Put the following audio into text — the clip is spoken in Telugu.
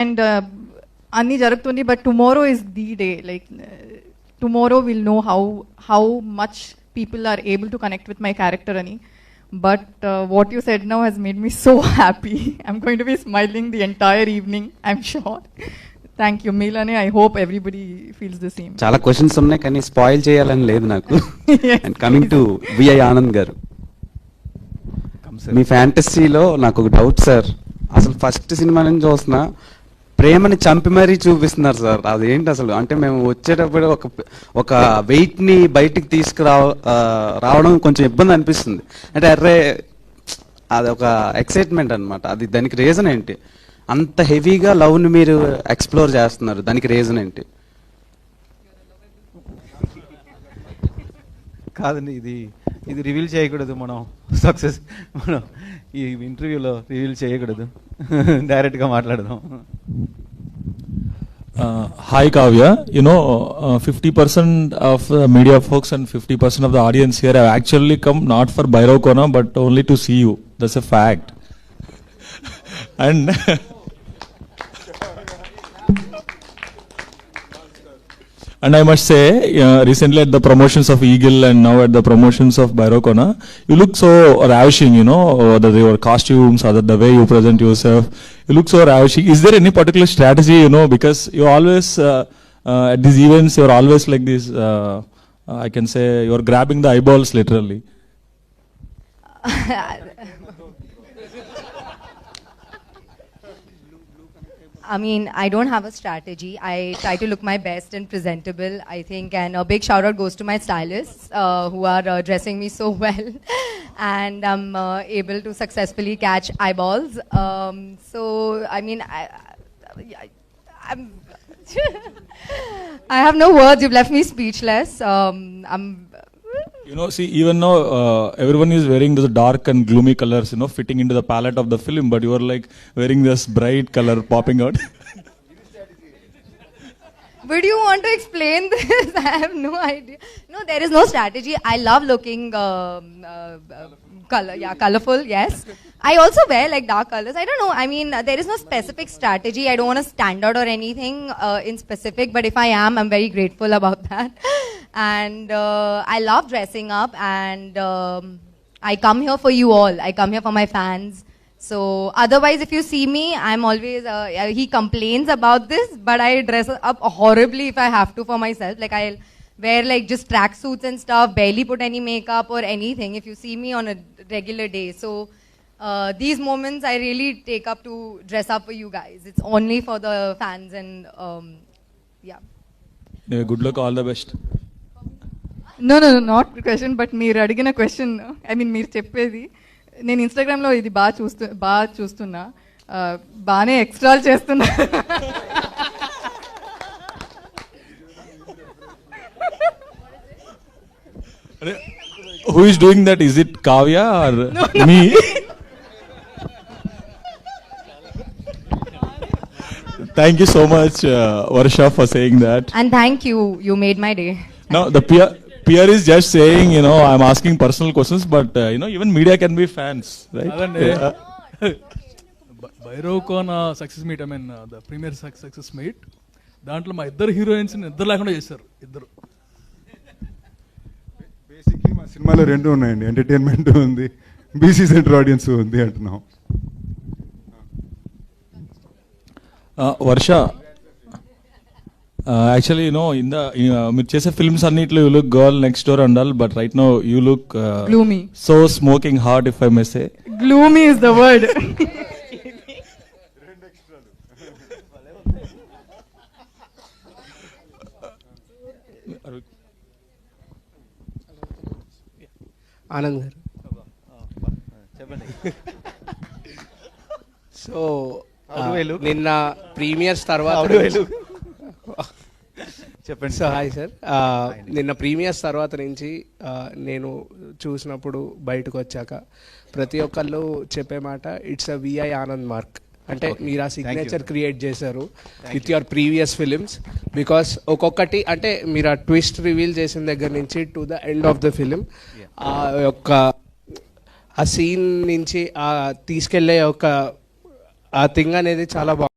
అండ్ అన్నీ జరుగుతుంది but tomorrow is the day like tomorrow will know how how much people are able to connect with my character అని but what you said now has made me so happy I'm going to be smiling the entire evening I'm sure thank you మీలానే I hope everybody feels the same చాలా క్వశ్చన్స్ ఉన్నాయి కానీ స్పాయిల్ చేయాలని లేదు నాకు. And coming to VI Anand garu. మీ ఫ్యాంటసీలో నాకు ఒక డౌట్ సార్ అసలు ఫస్ట్ సినిమా నుంచి చూస్తున్నా ప్రేమని చంపి మరీ చూపిస్తున్నారు సార్. అదేంటి అసలు? అంటే మేము వచ్చేటప్పుడు ఒక ఒక వెయిట్ని బయటికి తీసుకురావ రావడం కొంచెం ఇబ్బంది అనిపిస్తుంది. అంటే అర్రే అది ఒక ఎక్సైట్మెంట్ అన్నమాట. అది దానికి రీజన్ ఏంటి? అంత హెవీగా లవ్ని మీరు ఎక్స్ప్లోర్ చేస్తున్నారు. దానికి రీజన్ ఏంటి? కాదండి ఇది ఇది రివీల్ చేయకూడదు మనం. సక్సెస్ మనం ఈ ఇంటర్వ్యూలో రివీల్ చేయకూడదు. డైరెక్ట్గా మాట్లాడదాం. Uh, hi Kavya, you know, uh, 50% of the media folks and 50% of the audience here have actually come not for Bhairav Kona but only to see you. That's a fact. and and I must say, uh, recently at the promotions of Eagle and now at the promotions of Bhairav Kona, you look so ravishing, you know, whether your costumes or the, the way you present yourself, you look so ravishing. Is there any particular strategy, you know, because you always, uh, uh, at these events, you're always like this, uh, uh, I can say, you're grabbing the eyeballs literally. I mean, I don't have a strategy. I try to look my best and presentable, I think. And a big shout out goes to my stylists uh, who are uh, dressing me so well. and I'm uh, able to successfully catch eyeballs. Um, so, I mean, I, I, I'm. I have no words. You've left me speechless. Um, I'm. You know, see, even now, uh, everyone is wearing those dark and gloomy colors, you know, fitting into the palette of the film, but you are like wearing this bright color popping out. Would you want to explain this? I have no idea. No, there is no strategy. I love looking um, uh, uh, color, yeah, colorful. Yes, I also wear like dark colors. I don't know. I mean, uh, there is no specific strategy. I don't want to stand out or anything uh, in specific. But if I am, I'm very grateful about that. And uh, I love dressing up. And um, I come here for you all. I come here for my fans. So otherwise, if you see me, I'm always. Uh, uh, he complains about this, but I dress up horribly if I have to for myself. Like I'll wear like just track suits and stuff, barely put any makeup or anything. If you see me on a regular day, so uh, these moments I really take up to dress up for you guys. It's only for the fans and um, yeah. Yeah, good luck, all the best. No no not question but మీరు అడిగిన క్వశ్చన్ ఐ మీన్ మీరు చెప్పేది నేను ఇన్స్టాగ్రామ్లో ఇది బాగా చూస్తూ బాగా చూస్తున్నా బాగానే ఎక్స్ట్రాల్ చేస్తున్నా Who is doing that? Is it Kavya or me? Thank you so much, uh, Varsha, for saying that. And thank you. You made my day. Now, the peer, peer is just saying, you know, I'm asking personal questions, but, uh, you know, even media can be fans, right? Yeah. Bhairavakona success meet I mean the premiere success meet దాంట్లో మా ఇద్దరు హీరోయిన్స్ ఇద్దరు లేకుండా చేశారు ఇద్దరు బేసిక్లీ మా సినిమాలో రెండు ఉన్నాయండి ఎంటర్టైన్మెంట్ ఉంది బీసీ సెంటర్ ఆడియన్స్ ఉంది అంటున్నాం Uh, Varsha, uh, actually, you know, in the, uh, మీరు చేసే ఫిల్మ్స్ అన్నిట్లో you look girl next door and all but right now you look Gloomy. So smoking hot if I must gloomy is the word Anand garu. చెప్పండి. So How do I look? నిన్న ప్రీమియర్స్ తర్వాత చెప్పండి. సో హాయ్ సార్ నిన్న ప్రీమియర్స్ తర్వాత నుంచి ఆ, నేను చూసినప్పుడు బయటకు వచ్చాక ప్రతి ఒక్కళ్ళు చెప్పే మాట it's a VI Anand mark అంటే మీరు ఆ సిగ్నేచర్ క్రియేట్ చేశారు with your previous films because ఒక్కొక్కటి అంటే మీరు ఆ ట్విస్ట్ రివీల్ చేసిన దగ్గర నుంచి to the end of the film ఆ యొక్క ఆ సీన్ నుంచి ఆ తీసుకెళ్ళే ఒక ఆ థింగ్ అనేది చాలా బాగుంది